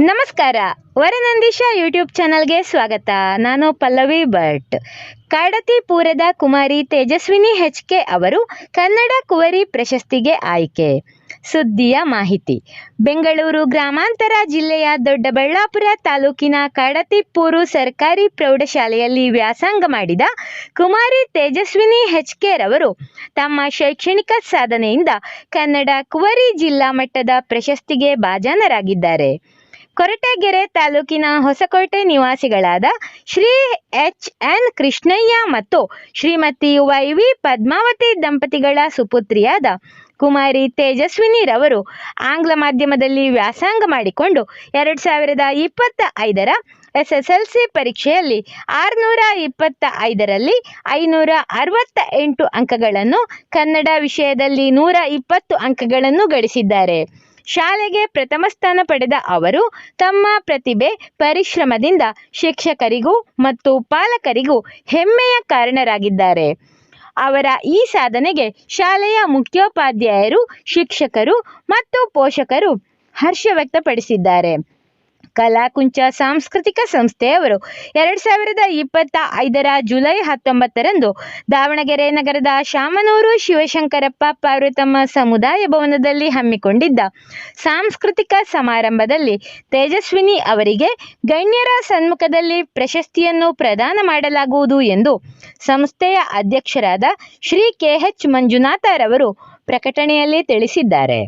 ನಮಸ್ಕಾರ. ವರನಂದೀಶ ಯೂಟ್ಯೂಬ್ ಚಾನಲ್ಗೆ ಸ್ವಾಗತ. ನಾನು ಪಲ್ಲವಿ ಭಟ್. ಕಾಡತಿಪುರದ ಕುಮಾರಿ ತೇಜಸ್ವಿನಿ ಹೆಚ್ ಕೆ ಅವರು ಕನ್ನಡ ಕುವರಿ ಪ್ರಶಸ್ತಿಗೆ ಆಯ್ಕೆ. ಸುದ್ದಿಯ ಮಾಹಿತಿ. ಬೆಂಗಳೂರು ಗ್ರಾಮಾಂತರ ಜಿಲ್ಲೆಯ ದೊಡ್ಡಬಳ್ಳಾಪುರ ತಾಲೂಕಿನ ಕಾಡತಿಪ್ಪೂರು ಸರ್ಕಾರಿ ಪ್ರೌಢಶಾಲೆಯಲ್ಲಿ ವ್ಯಾಸಂಗ ಮಾಡಿದ ಕುಮಾರಿ ತೇಜಸ್ವಿನಿ ಹೆಚ್ ಕೆ ರವರು ತಮ್ಮ ಶೈಕ್ಷಣಿಕ ಸಾಧನೆಯಿಂದ ಕನ್ನಡ ಕುವರಿ ಜಿಲ್ಲಾ ಮಟ್ಟದ ಪ್ರಶಸ್ತಿಗೆ ಭಾಜನರಾಗಿದ್ದಾರೆ. ಕೊರಟಗೆರೆ ತಾಲೂಕಿನ ಹೊಸಕೋಟೆ ನಿವಾಸಿಗಳಾದ ಶ್ರೀ ಎಚ್ ಎನ್ ಕೃಷ್ಣಯ್ಯ ಮತ್ತು ಶ್ರೀಮತಿ ವೈ ವಿ ಪದ್ಮಾವತಿ ದಂಪತಿಗಳ ಸುಪುತ್ರಿಯಾದ ಕುಮಾರಿ ತೇಜಸ್ವಿನಿ ರವರು ಆಂಗ್ಲ ಮಾಧ್ಯಮದಲ್ಲಿ ವ್ಯಾಸಂಗ ಮಾಡಿಕೊಂಡು ಎರಡು ಸಾವಿರದ ಇಪ್ಪತ್ತ ಐದರ ಎಸ್ ಎಸ್ ಎಲ್ ಸಿ ಪರೀಕ್ಷೆಯಲ್ಲಿ ಆರುನೂರ ಇಪ್ಪತ್ತ ಐದರಲ್ಲಿ ಐನೂರ ಅರವತ್ತ ಎಂಟು ಅಂಕಗಳನ್ನು ಕನ್ನಡ ವಿಷಯದಲ್ಲಿ ನೂರ ಇಪ್ಪತ್ತು ಅಂಕಗಳನ್ನು ಗಳಿಸಿದ್ದಾರೆ. ಶಾಲೆಗೆ ಪ್ರಥಮ ಸ್ಥಾನ ಪಡೆದ ಅವರು ತಮ್ಮ ಪ್ರತಿಭೆ, ಪರಿಶ್ರಮದಿಂದ ಶಿಕ್ಷಕರಿಗೂ ಮತ್ತು ಪಾಲಕರಿಗೂ ಹೆಮ್ಮೆಯ ಕಾರಣರಾಗಿದ್ದಾರೆ. ಅವರ ಈ ಸಾಧನೆಗೆ ಶಾಲೆಯ ಮುಖ್ಯೋಪಾಧ್ಯಾಯರು, ಶಿಕ್ಷಕರು ಮತ್ತು ಪೋಷಕರು ಹರ್ಷ ವ್ಯಕ್ತಪಡಿಸಿದ್ದಾರೆ. ಕಲಾಕುಂಚ ಸಾಂಸ್ಕೃತಿಕ ಸಂಸ್ಥೆಯವರು ಎರಡು ಸಾವಿರದ ಇಪ್ಪತ್ತ ಐದರ ಜುಲೈ ಹತ್ತೊಂಬತ್ತರಂದು ದಾವಣಗೆರೆ ನಗರದ ಶಾಮನೂರು ಶಿವಶಂಕರಪ್ಪ ಪಾರ್ವತಮ್ಮ ಸಮುದಾಯ ಭವನದಲ್ಲಿ ಹಮ್ಮಿಕೊಂಡಿದ್ದ ಸಾಂಸ್ಕೃತಿಕ ಸಮಾರಂಭದಲ್ಲಿ ತೇಜಸ್ವಿನಿ ಅವರಿಗೆ ಗಣ್ಯರ ಸನ್ಮುಖದಲ್ಲಿ ಪ್ರಶಸ್ತಿಯನ್ನು ಪ್ರದಾನ ಮಾಡಲಾಗುವುದು ಎಂದು ಸಂಸ್ಥೆಯ ಅಧ್ಯಕ್ಷರಾದ ಶ್ರೀ ಕೆಎಚ್ ಮಂಜುನಾಥರವರು ಪ್ರಕಟಣೆಯಲ್ಲಿ ತಿಳಿಸಿದ್ದಾರೆ.